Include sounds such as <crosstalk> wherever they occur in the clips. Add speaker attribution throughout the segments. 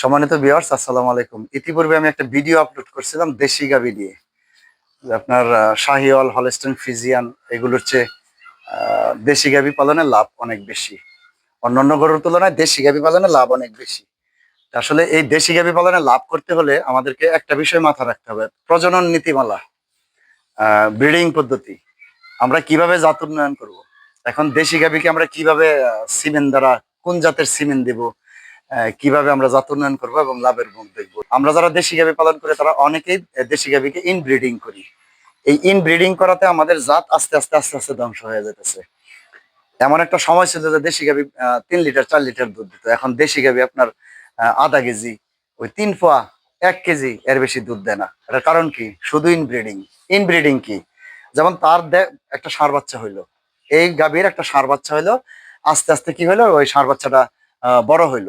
Speaker 1: সম্মানিত ভিউয়ার্স আসসালামু আলাইকুম। ইতিপূর্বে আমি একটা ভিডিও আপলোড করছিলাম দেশি গাবি দিয়ে যে আপনার শাহিওয়াল হলস্টেন ফিজিয়ান এগুলোর চেয়ে দেশি গাবি পালনে লাভ অনেক বেশি। অন্যান্য গরুর তুলনায় দেশি গাবি পালনে লাভ অনেক বেশি। আসলে এই দেশি গাবি পালনে লাভ করতে হলে আমাদেরকে একটা বিষয় মাথা রাখতে হবে। প্রজনন নীতিমালা ব্রিডিং পদ্ধতি। আমরা কীভাবে জাত উন্নয়ন করব? এখন দেশি গাবিকে আমরা কীভাবে সিমেন্ট দ্বারা, কোন জাতের সিমেন্ট দেব? কীভাবে আমরা জাত উন্নয়ন করব এবং লাভের মুখ দেখব। আমরা যারা দেশি গাবি পালন করে তারা অনেকেই দেশি গাবিকে ইনব্রিডিং করি। এই ইনব্রিডিং করাতে আমাদের জাত আস্তে আস্তে আস্তে আস্তে ধ্বংস হয়ে যেতেছে। এমন একটা সময় ছিল যে দেশি আহ, তিন লিটার চার লিটার দুধ দিত। এখন দেশি গাবি আপনার আধা কেজি ওই তিন পোয়া এক কেজি এর বেশি দুধ দেয় না। এটার কারণ কি? শুধু ইনব্রিডিং ইনব্রিডিং কি? যেমন তার একটা ষাঁড় বাচ্চা হইল। এই গাভীর একটা ষাঁড় বাচ্চা হইল। আস্তে আস্তে কি হইল? ওই ষাঁড় বাচ্চাটা বড় হইল।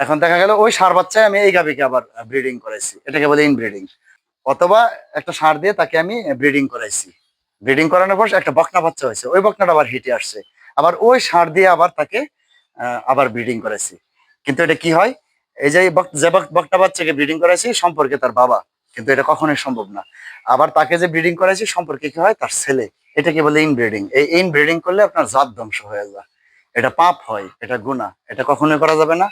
Speaker 1: এখন দেখা গেল ওই সার বাচ্চায় আমি এই গাভীকে আবার ব্রিডিং করাইছি। এটাকে বলে ইনব্রিডিং অথবা একটা ষাঁড় দিয়ে তাকে আমি ব্রিডিং করাইছি। ব্রিডিং করানোর পর একটা বকনা বাচ্চা হয়েছে। ওই বকনাটা আবার হিটে আসছে। আবার ওই ষাঁড় দিয়ে আবার তাকে আবার ব্রিডিং করাইছি। কিন্তু এটা কি হয়? এই যে যে বক- বকনা বাচ্চাকে ব্রিডিং করাইছি, সম্পর্কে তার বাবা। কিন্তু এটা কখনোই সম্ভব না। আবার তাকে যে ব্রিডিং করাইছি, সম্পর্কে কি হয়? তার ছেলে। এটাকে বলে ইনব্রিডিং এই ইনব্রিডিং করলে আপনার জাত ধ্বংস হয়ে যায়। এটা পাপ হয়, এটা গুণা এটা কখনোই করা যাবে না।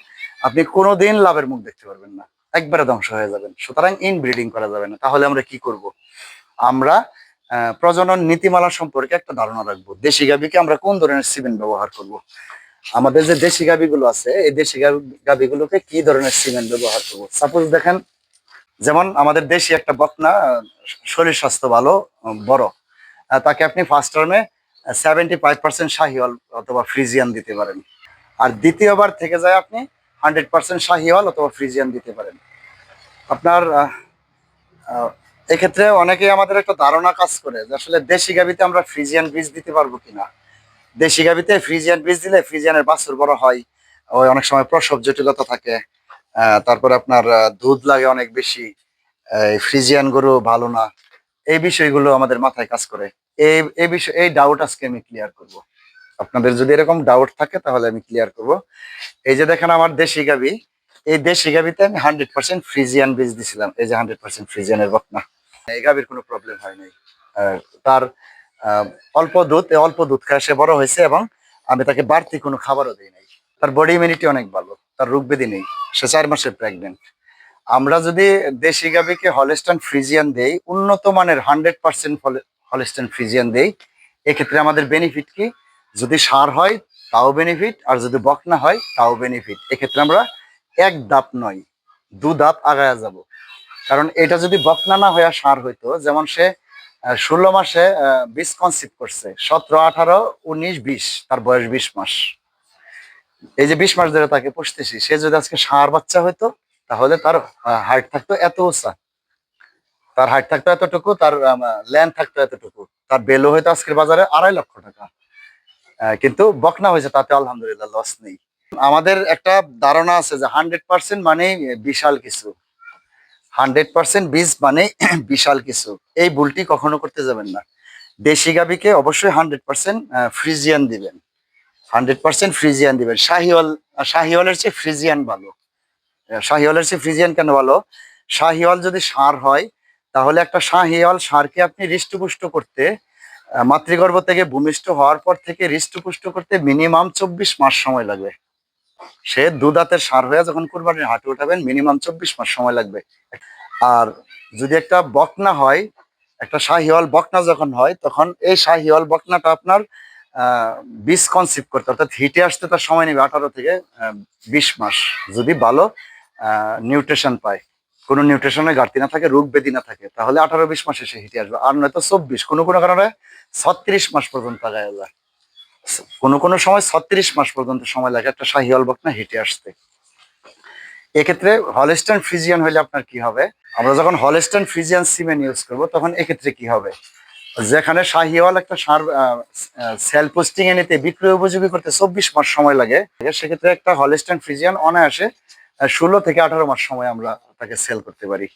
Speaker 1: আপনি কোনোদিন লাভের মুখ দেখতে পারবেন না। একবারে ধ্বংস হয়ে যাবেন। সুতরাং ইনব্রিডিং করা যাবে না। তাহলে আমরা কি করব? আমরা প্রজনন নীতিমালা সম্পর্কে একটা ধারণা রাখব। দেশি গাভীকে আমরা কোন ধরনের সিমেন্ট ব্যবহার করব? আমাদের যে দেশি গাভীগুলো আছে, এই দেশি গাভীগুলোকে কি ধরনের সিমেন্ট ব্যবহার করব? সাপোজ দেখেন, যেমন আমাদের দেশি একটা বকনা, শরীর স্বাস্থ্য ভালো, বড়। তাকে আপনি ফার্স্ট টার্মে সেভেন্টি ফাইভ পার্সেন্ট শাহিওয়াল অথবা ফ্রিজিয়ান দিতে পারেন। আর দ্বিতীয়বার থেকে যায় আপনি হান্ড্রেড পার্সেন্ট শাহিওয়াল অথবা ফ্রিজিয়ান দিতে পারেন। আপনার এক্ষেত্রে অনেকে আমাদের একটা ধারণা কাজ করে যে আসলে দেশি গাভিতে আমরা ফ্রিজিয়ান বীজ দিতে পারব কিনা। দেশি গাভিতে ফ্রিজিয়ান বীজ দিলে ফ্রিজিয়ানের বাছুর বড় হয়, ওই অনেক সময় প্রসব জটিলতা থাকে তারপরে আপনার দুধ লাগে অনেক বেশি ফ্রিজিয়ান গরু ভালো না। এই বিষয়গুলো আমাদের মাথায় কাজ করে। এই এই বিষয়, এই ডাউট আজকে আমি ক্লিয়ার করব। আপনাদের যদি এরকম ডাউট থাকে, তাহলে আমি ক্লিয়ার করব। এই যে দেখেন আমার দেশি গাভি এই দেশি গাভিতে আমি হান্ড্রেড পার্সেন্ট ফ্রিজিয়ান বীজ দিছিলাম। এই যে হান্ড্রেড পার্সেন্ট ফ্রিজিয়ানের বকনা। এই গাভির কোনো প্রবলেম হয় নাই। তার অল্প দুধ অল্প দুধ খায়, সে বড় হয়েছে এবং আমি তাকে বাড়তি কোনো খাবারও দিই নাই। তার বডি ইমিউনিটি অনেক ভালো, তার রোগ ব্যাধি নেই, সে চার মাসের প্রেগনেন্ট আমরা যদি দেশি গাভিকে হলেস্টান ফ্রিজিয়ান দেই, উন্নত মানের হান্ড্রেড পার্সেন্ট হলেস্টান ফ্রিজিয়ান দেই, এক্ষেত্রে আমাদের বেনিফিট কি? যদি সার হয়, তাও বেনিফিট আর যদি বকনা হয়, তাও বেনিফিট এক্ষেত্রে আমরা এক দাপ নয়, দু দাপ আগায়া যাব। কারণ এটা যদি বকনা না হয়ে সার হইতো, যেমন সে ষোলো মাসে বিশ কনসিভ করছে, সতেরো, আঠারো, উনিশ, বিশ, তার বয়স বিশ মাস। এই যে বিশ মাস ধরে তাকে পুষতেছি, সে যদি আজকে ষাঁড় বাচ্চা হইতো, তাহলে তার হাইট থাকতো এত উঁচা। তার হাইট থাকতো এতটুকু, তার ল্যান্ড থাকতো এতটুকু। তার বেলো হয়তো আজকের বাজারে আড়াই লক্ষ টাকা। কিন্তু বকনা হয়েছে, তাতে আলহামদুলিল্লাহ লস নেই। আমাদের একটা ধারণা আছে যে হান্ড্রেড পার্সেন্ট মানে বিশাল কিছু। হান্ড্রেড পার্সেন্ট বীজ মানে <clears throat> বিশাল কিছু। এই ভুলটি কখনো করতে যাবেন না। দেশি গাবিকে অবশ্যই হান্ড্রেড পার্সেন্ট ফ্রিজিয়ান দিবেন। হান্ড্রেড পার্সেন্ট ফ্রিজিয়ান দিবেন। শাহিওয়াল, শাহিওয়ালের চেয়ে ফ্রিজিয়ান ভালো। শাহিওয়ালের চেয়ে ফ্রিজিয়ান কেন ভালো? শাহিওয়াল যদি সার হয়, তাহলে একটা শাহিওয়াল সারকে আপনি হৃষ্টপুষ্ট করতে মাতৃগর্ভ থেকে ভূমিষ্ঠ হওয়ার পর থেকে হৃষ্টপুষ্ট করতে মিনিমাম চব্বিশ মাস সময় লাগবে। সে দুধাতের সার হয়ে যখন কোরবানির হাটে উঠাবেন, মিনিমাম চব্বিশ মাস সময় লাগবে। আর যদি একটা বকনা হয়, একটা শাহিওয়াল বকনা যখন হয়, তখন এই শাহিওয়াল বকনাটা আপনার বিষ কনসিভ করতে অর্থাৎ হিটে আসতে তার সময় নেবে আঠারো থেকে বিশ মাস। যদি ভালো নিউট্রিশন পায়। কোনো নিউট্রিশনের ঘাটতি না থাকে, রোগ ব্যাধি না থাকে, তাহলে আঠারো বিশ মাসে সে হিটে আসবে। আর নয়তো চব্বিশ, কোনো কোনো কারণে ছত্রিশ মাস পর্যন্ত আগায় যায় কোনো কোনো সময় ছত্রিশ মাস পর্যন্ত সময় লাগে একটা শাহিওয়াল বকনা হিটে আসতে। এক্ষেত্রে হলেস্টার্ন ফ্রিজিয়ান হলে আপনার কি হবে? আমরা যখন হলেস্টার্ন ফ্রিজিয়ান সিমেন্ট ইউজ করব, তখন এক্ষেত্রে কি হবে? যেখানে শাহিওয়াল একটা সার সেল পোস্টিং এ নিতে বিক্রয় উপযোগী করতে চব্বিশ মাস সময় লাগে, সেক্ষেত্রে একটা হলেস্টার্ন ফ্রিজিয়ান অনায়াসে ষোলো থেকে আঠারো মাস সময় আমরা তাকে সেল করতে পারি।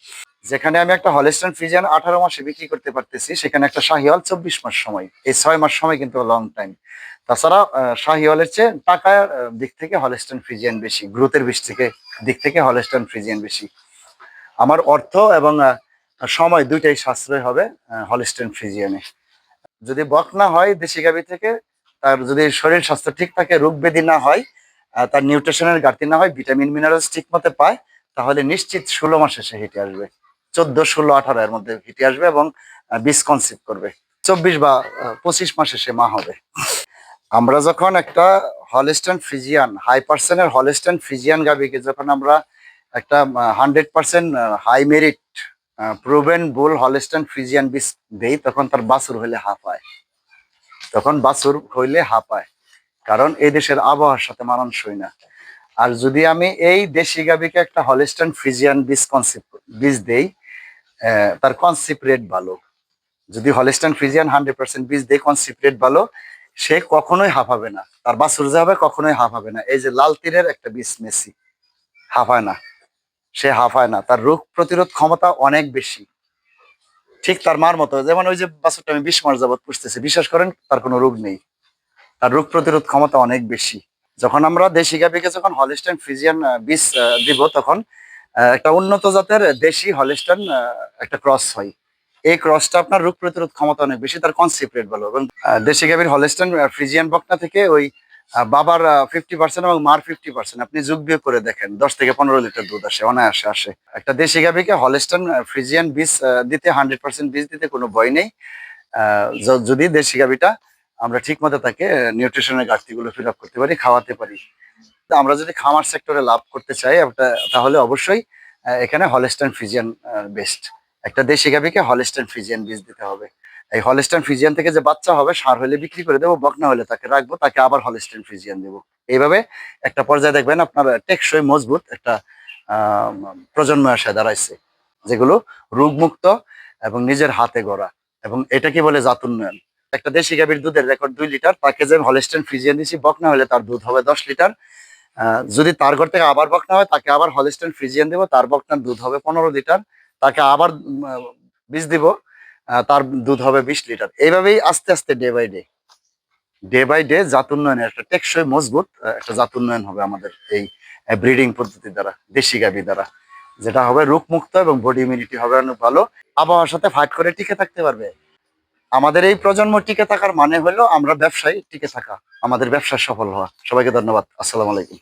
Speaker 1: যেখানে আমি একটা হলেস্টার্ন ফ্রিজিয়ান আঠারো মাসে বিক্রি করতে পারতেছি, সেখানে একটা শাহিওয়াল চব্বিশ মাস সময়। এই ছয় মাস সময় কিন্তু লং টাইম তাছাড়া শাহিওয়ালের চেয়ে টাকার দিক থেকে হলস্টাইন ফ্রিজিয়ান বেশি গ্রোথের বেশ থেকে দিক থেকে হলস্টাইন ফ্রিজিয়ান বেশি। আমার অর্থ এবং সময় দুইটাই সাশ্রয় হবে হলস্টাইন ফ্রিজিয়ানে যদি বক না হয় দেশি গাভী থেকে, তার যদি শরীর স্বাস্থ্য ঠিক থাকে, রোগ ব্যাধি না হয় তার নিউট্রিশনের ঘাটতি না হয় ভিটামিন মিনারেলস ঠিক মতো পায়, তাহলে নিশ্চিত ষোলো মাসে সে হেঁটে আসবে। চোদ্দ, ষোলো, আঠারো এর মধ্যে হেঁটে আসবে এবং বিস কনসিভ করবে। চব্বিশ বা পঁচিশ মাসে সে মা হবে। আমরা যখন একটা হলিস্টান ফ্রিজিয়ান হাই পার্সেন্টের হলিস্টান ফ্রিজিয়ান গাবিকে যখন আমরা একটা hundred percent high merit proven bull Holstein Friesian বিস দেই, তখন তার বাছুর হইলে হাঁপায় তখন বাছুর হইলে হাঁপায় কারণ এই দেশের আবহাওয়ার সাথে মানানসই না। আর যদি আমি এই দেশি গাবিকে একটা হলিস্টান ফ্রিজিয়ান বীজ কনসিপ বীজ দেই তার কনসিপ রেট ভালো। যদি হলিস্টান ফ্রিজিয়ান হান্ড্রেড পার্সেন্ট বীজ দেই কনসিপ রেট ভালো, সে কখনোই হাঁপাবে না। তার বাছুর যে হবে, কখনোই হাঁপাবে না। এই যে লাল তীরের একটা বীজ মেসি হাঁপায় না। সে হাঁপায় না। তার রোগ প্রতিরোধ ক্ষমতা অনেক বেশি। ঠিক তার মার মতো। যেমন ওই যে বাছুরটা আমি বিশ মাস যাবত পুষতেছি, বিশ্বাস করেন, তার কোনো রোগ নেই। তার রোগ প্রতিরোধ ক্ষমতা অনেক বেশি। যখন আমরা দেশি গাভিকে যখন হলিস্টান ফ্রিজিয়ান বীজ দিব, তখন একটা উন্নত জাতের দেশি হলিস্টান একটা ক্রস হয়। এই ক্রসটা আপনার রোগ প্রতিরোধ ক্ষমতা অনেক বেশি, তার কনসেপ্ট রেট ভালো এবং দেশি গাভীর হলিস্টান ফ্রিজিয়ান বকনা থেকে ওই বাবার ফিফটি পার্সেন্ট এবং মার ফিফটি পার্সেন্ট আপনি যোগ বিয়োগ করে দেখেন, দশ থেকে পনেরো লিটার দুধ আসে, অনায়াসে আসে। একটা দেশি গাভীকে হলিস্টান ফ্রিজিয়ান বীজ দিতে হান্ড্রেড পার্সেন্ট বীজ দিতে কোনো ভয় নেই। যদি দেশি গাভীটা আমরা ঠিক মতো তাকে নিউট্রিশনের ঘাটতিগুলো ফিল আপ করতে পারি, খাওয়াতে পারি। আমরা যদি খামার সেক্টরে লাভ করতে চাই তাহলে অবশ্যই এখানে হলিস্টান ফিজিয়ান বেস্ট একটা দেশি গাভীকে হলিস্টান ফিজিয়ান বীজ দিতে হবে। এই হলিস্টান ফিজিয়ান থেকে যে বাচ্চা হবে, সার হলে বিক্রি করে দেবো, বকনা হলে তাকে রাখব, তাকে আবার হলিস্টান ফিজিয়ান দেবো। এইভাবে একটা পর্যায়ে দেখবেন আপনার টেকসই মজবুত একটা প্রজন্ম আসে দাঁড়াইছে, যেগুলো রোগমুক্ত এবং নিজের হাতে গড়া। এবং এটা কি বলে জাত উন্নয়ন? একটা দেশি গাভীর দুধের রেকর্ড দুই লিটার। তাকে যে হলিস্টান ফিজিয়ান দিচ্ছি বকনা হলে তার দুধ হবে দশ লিটার। যদি তার ঘর থেকে আবার বকনা হয়, তাকে আবার হলিস্টান ফ্রিজিয়ান দেবো। তার বকনার দুধ হবে পনেরো লিটার। তাকে আবার বীজ দিব। তার দুধ হবে বিশ লিটার। এইভাবেই আস্তে আস্তে day by day day by day জাত উন্নয়নের একটা টেকসই মজবুত একটা জাত উন্নয়ন হবে আমাদের এই ব্রিডিং পদ্ধতি দ্বারা, দেশি গাভী দ্বারা। যেটা হবে রোগমুক্ত এবং বডি ইমিউনিটি হবে অনেক ভালো। আবহাওয়ার সাথে ফাইট করে টিকে থাকতে পারবে। আমাদের এই প্রজন্ম টিকে থাকার মানে হলো আমরা ব্যবসায় টিকে থাকা, আমাদের ব্যবসা সফল হওয়া। সবাইকে ধন্যবাদ। আসসালামু আলাইকুম।